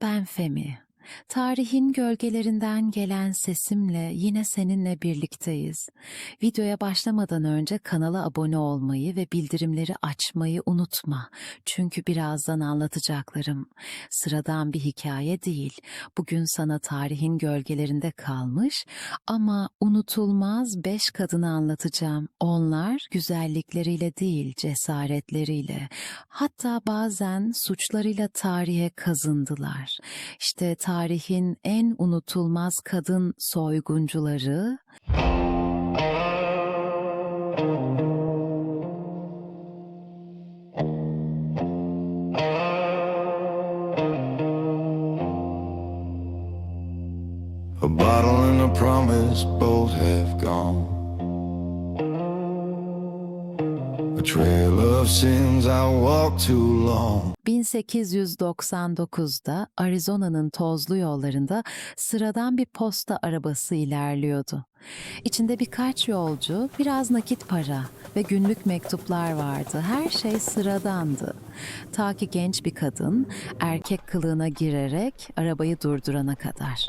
Ben Femi. Tarihin gölgelerinden gelen sesimle yine seninle birlikteyiz. Videoya başlamadan önce kanala abone olmayı ve bildirimleri açmayı unutma. Çünkü birazdan anlatacaklarım sıradan bir hikaye değil. Bugün sana tarihin gölgelerinde kalmış ama unutulmaz beş kadını anlatacağım. Onlar güzellikleriyle değil cesaretleriyle hatta bazen suçlarıyla tarihe kazındılar. İşte tarihin en unutulmaz kadın soyguncuları A bottle and a promise both have gone. Trail of sins I walked too long. 1899'da Arizona'nın tozlu yollarında sıradan bir posta arabası ilerliyordu. İçinde birkaç yolcu, biraz nakit para ve günlük mektuplar vardı. Her şey sıradandı. Ta ki genç bir kadın erkek kılığına girerek arabayı durdurana kadar.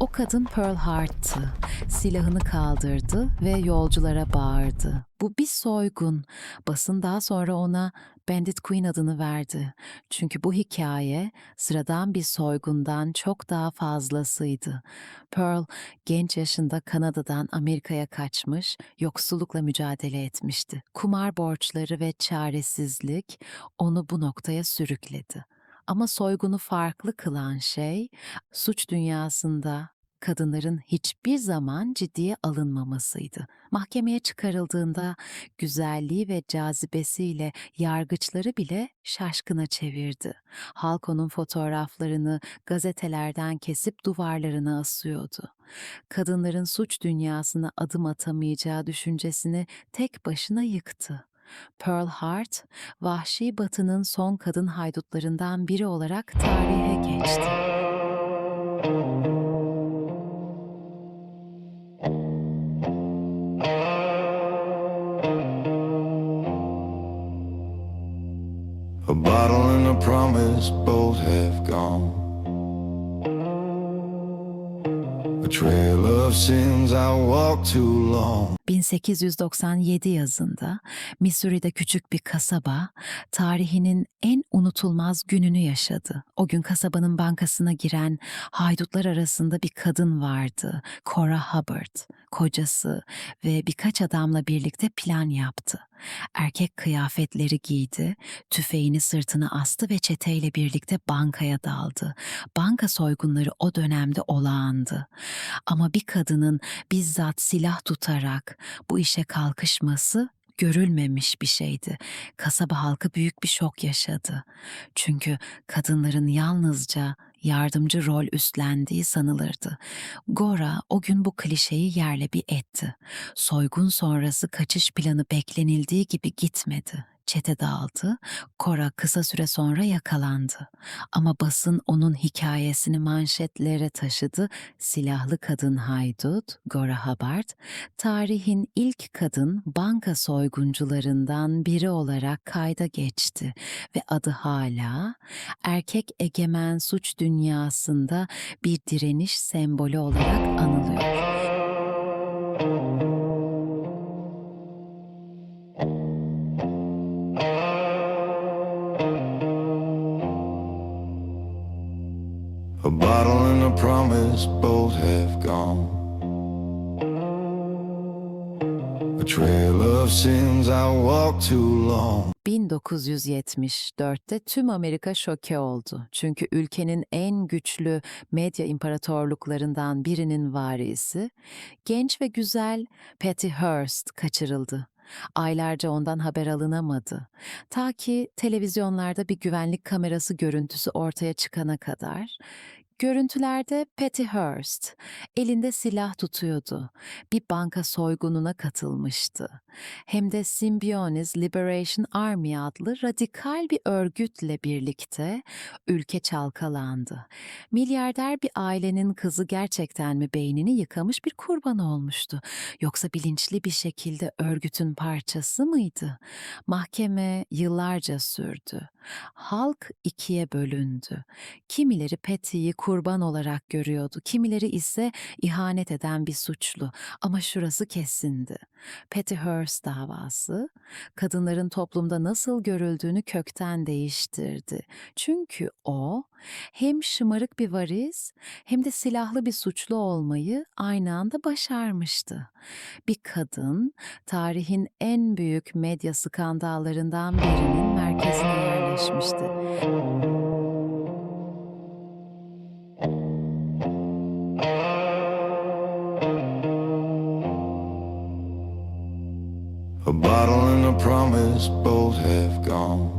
O kadın Pearl Hart'tı. Silahını kaldırdı ve yolculara bağırdı. Bu bir soygun. Basın daha sonra ona Bandit Queen adını verdi. Çünkü bu hikaye sıradan bir soygundan çok daha fazlasıydı. Pearl genç yaşında Kanada'dan Amerika'ya kaçmış, yoksullukla mücadele etmişti. Kumar borçları ve çaresizlik onu bu noktaya sürükledi. Ama soygunu farklı kılan şey suç dünyasında kadınların hiçbir zaman ciddiye alınmamasıydı. Mahkemeye çıkarıldığında güzelliği ve cazibesiyle yargıçları bile şaşkına çevirdi. Halk onun fotoğraflarını gazetelerden kesip duvarlarına asıyordu. Kadınların suç dünyasına adım atamayacağı düşüncesini tek başına yıktı. Pearl Hart, vahşi batının son kadın haydutlarından biri olarak tarihe geçti. And a promise both have gone. A trail of sins I walked too long. 1897 yazında Missouri'de küçük bir kasaba tarihinin en unutulmaz gününü yaşadı. O gün kasabanın bankasına giren haydutlar arasında bir kadın vardı. Cora Hubbard, kocası ve birkaç adamla birlikte plan yaptı. Erkek kıyafetleri giydi, tüfeğini sırtına astı ve çeteyle birlikte bankaya daldı. Banka soygunları o dönemde olağandı. Ama bir kadının bizzat silah tutarak bu işe kalkışması görülmemiş bir şeydi. Kasaba halkı büyük bir şok yaşadı. Çünkü kadınların yalnızca yardımcı rol üstlendiği sanılırdı. Gora o gün bu klişeyi yerle bir etti. Soygun sonrası kaçış planı beklenildiği gibi gitmedi. Çete dağıldı, Cora kısa süre sonra yakalandı. Ama basın onun hikayesini manşetlere taşıdı. Silahlı kadın haydut, Gora Hubbard, tarihin ilk kadın banka soyguncularından biri olarak kayda geçti ve adı hala erkek egemen suç dünyasında bir direniş sembolü olarak anılıyor. A bottle and a promise both have gone. A trail of sins I walked too long. 1974'te tüm Amerika şoke oldu. Çünkü ülkenin en güçlü medya imparatorluklarından birinin varisi, genç ve güzel Patty Hearst kaçırıldı. Aylarca ondan haber alınamadı. Ta ki televizyonlarda bir güvenlik kamerası görüntüsü ortaya çıkana kadar Görüntülerde Patty Hearst elinde silah tutuyordu. Bir banka soygununa katılmıştı. Hem de Symbionese Liberation Army adlı radikal bir örgütle birlikte ülke çalkalandı. Milyarder bir ailenin kızı gerçekten mi beynini yıkamış bir kurban olmuştu? Yoksa bilinçli bir şekilde örgütün parçası mıydı? Mahkeme yıllarca sürdü. Halk ikiye bölündü. Kimileri Patty'yi kurban olarak görüyordu, kimileri ise ihanet eden bir suçlu. Ama şurası kesindi. Patty Hearst davası, kadınların toplumda nasıl görüldüğünü kökten değiştirdi. Çünkü o hem şımarık bir variz hem de silahlı bir suçlu olmayı aynı anda başarmıştı. Bir kadın tarihin en büyük medya skandallarından birinin merkezine yerleşmişti. A bottle and a promise both have gone.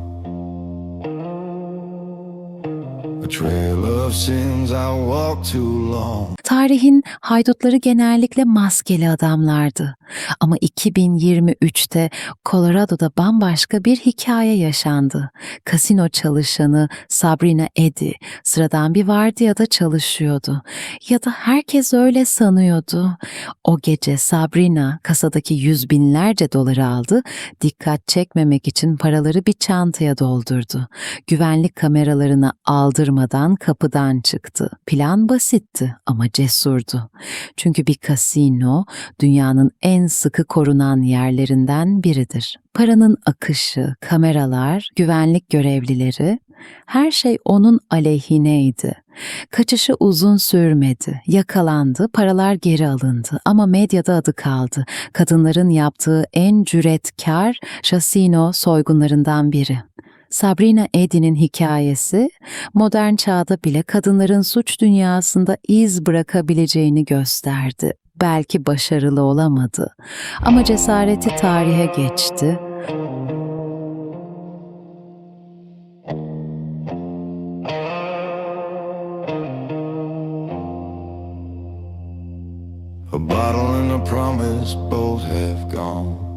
A trail of sins I walked too long. Tarihin haydutları genellikle maskeli adamlardı. Ama 2023'te Colorado'da bambaşka bir hikaye yaşandı. Kasino çalışanı Sabrina Eddy sıradan bir vardiyada çalışıyordu. Ya da herkes öyle sanıyordu. O gece Sabrina kasadaki yüz binlerce doları aldı, dikkat çekmemek için paraları bir çantaya doldurdu. Güvenlik kameralarına aldırmadan kapıdan çıktı. Plan basitti ama cesurdu. Çünkü bir kasino dünyanın en sıkı korunan yerlerinden biridir. Paranın akışı, kameralar, güvenlik görevlileri, her şey onun aleyhineydi. Kaçışı uzun sürmedi, yakalandı, paralar geri alındı ama medyada adı kaldı. Kadınların yaptığı en cüretkar şasino soygunlarından biri. Sabrina Eddy'nin hikayesi, modern çağda bile kadınların suç dünyasında iz bırakabileceğini gösterdi. Belki başarılı olamadı ama cesareti tarihe geçti. A bottle and a promise both have gone.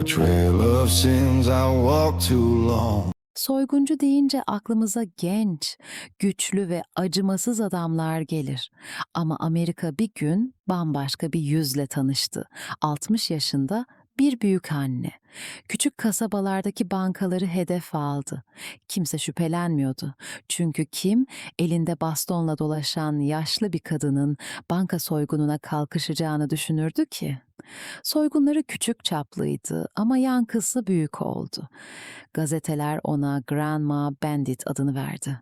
A trail of sins I walked too long. Soyguncu deyince aklımıza genç, güçlü ve acımasız adamlar gelir. Ama Amerika bir gün bambaşka bir yüzle tanıştı. 60 yaşında bir büyük anne. Küçük kasabalardaki bankaları hedef aldı. Kimse şüphelenmiyordu. Çünkü kim elinde bastonla dolaşan yaşlı bir kadının banka soygununa kalkışacağını düşünürdü ki? Soygunları küçük çaplıydı ama yankısı büyük oldu. Gazeteler ona Grandma Bandit adını verdi.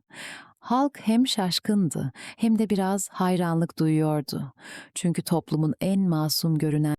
Halk hem şaşkındı hem de biraz hayranlık duyuyordu. Çünkü toplumun en masum görünen